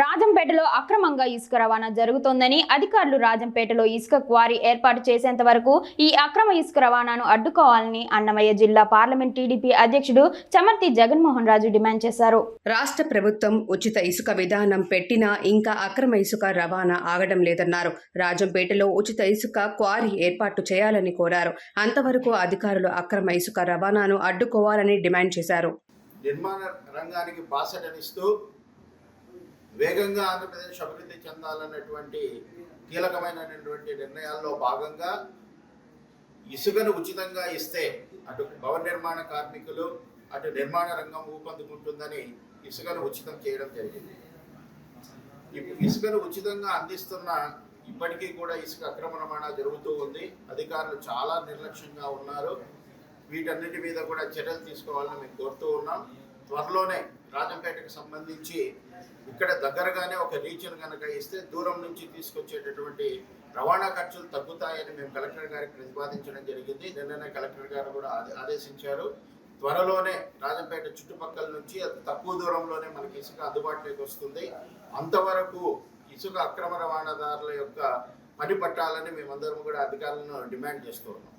రాజంపేటలో అక్రమంగా ఇసుక రవాణా జరుగుతోందని అధికారులు రాజంపేటలో ఇసుక క్వారీ ఏర్పాటు చేసేంత వరకు ఈ అక్రమ ఇసుక రవాణాను అడ్డుకోవాలని అన్నమయ్య జిల్లా పార్లమెంట్ టీడీపీ అధ్యక్షుడు చమర్తి జగన్మోహన్ రాజు డిమాండ్ చేశారు. రాష్ట్ర ప్రభుత్వం ఉచిత ఇసుక విధానం పెట్టినా ఇంకా అక్రమ ఇసుక రవాణా ఆగడం లేదన్నారు. రాజంపేటలో ఉచిత ఇసుక క్వారీ ఏర్పాటు చేయాలని కోరారు. అంతవరకు అధికారులు అక్రమ ఇసుక రవాణాను అడ్డుకోవాలని డిమాండ్ చేశారు. నిర్మాణ రంగానికి బాసటనిస్తూ వేగంగా ఆంధ్రప్రదేశ్ అభివృద్ధి చెందాలన్నటువంటి కీలకమైనటువంటి నిర్ణయాల్లో భాగంగా ఇసుకను ఉచితంగా ఇస్తే అటు భవన నిర్మాణ కార్మికులు అటు నిర్మాణ రంగం ఊపందుకుంటుందని ఇసుకను ఉచితం చేయడం జరిగింది. ఇప్పుడు ఇసుకను ఉచితంగా అందిస్తున్న ఇప్పటికీ కూడా ఇసుక అక్రమ రవాణా జరుగుతూ ఉంది. అధికారులు చాలా నిర్లక్ష్యంగా ఉన్నారు. వీటన్నిటి మీద కూడా చర్యలు తీసుకోవాలని మేము కోరుతూ ఉన్నాం. త్వరలోనే రాజంపేటకు సంబంధించి ఇక్కడ దగ్గరగానే ఒక రీచన్ కనుక ఇస్తే దూరం నుంచి తీసుకొచ్చేటటువంటి రవాణా ఖర్చులు తగ్గుతాయని మేము కలెక్టర్ గారికి ప్రతిపాదించడం జరిగింది. నిన్ననే కలెక్టర్ గారు కూడా ఆదేశించారు. త్వరలోనే రాజంపేట చుట్టుపక్కల నుంచి అతి తక్కువ దూరంలోనే మనకి ఇసుక అందుబాటులోకి వస్తుంది. అంతవరకు ఇసుక అక్రమ రవాణాదారుల యొక్క పని పట్టాలని మేమందరం కూడా అధికారులను డిమాండ్ చేస్తూ ఉన్నాం.